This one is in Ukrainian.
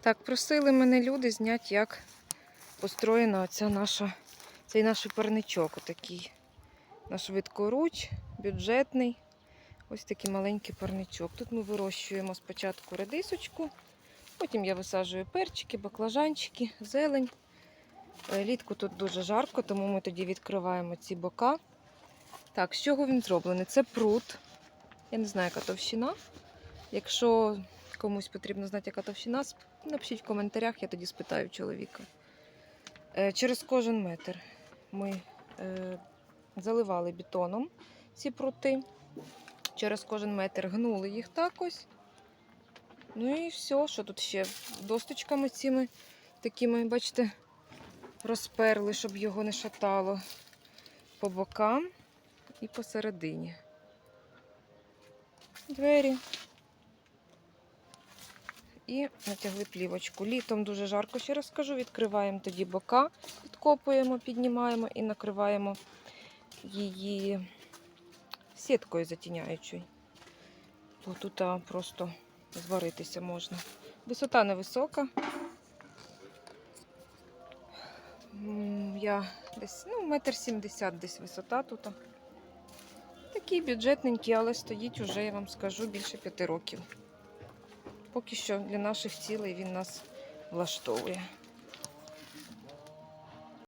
Так, просили мене люди зняти, як построєна ця наша, цей наш парничок отакий. На швидкоруч, бюджетний. Ось такий маленький парничок. Тут ми вирощуємо спочатку редисочку, потім я висаджую перчики, баклажанчики, зелень. Е, Літку тут дуже жарко, тому ми тоді відкриваємо ці бока. Так, з чого він зроблений? Це прут. Я не знаю, яка товщина. Якщо комусь потрібно знати, яка товщина, напишіть в коментарях, я тоді спитаю чоловіка. Е, Через кожен метр ми е, заливали бетоном ці прути. Через кожен метр гнули їх так ось. Ну і все, що тут ще досточками цими такими, бачите, розперли, щоб його не шатало по бокам і посередині. Двері. І натягли плівочку. Літом дуже жарко, ще раз скажу. Відкриваємо тоді бока, відкопуємо, піднімаємо і накриваємо її сіткою затіняючою. Бо тут просто зваритися можна. Висота невисока. Я десь, ну, метр сімдесят десь висота тут. Такий бюджетненький, але стоїть уже, я вам скажу, більше п'яти років. Поки що для наших цілей він нас влаштовує.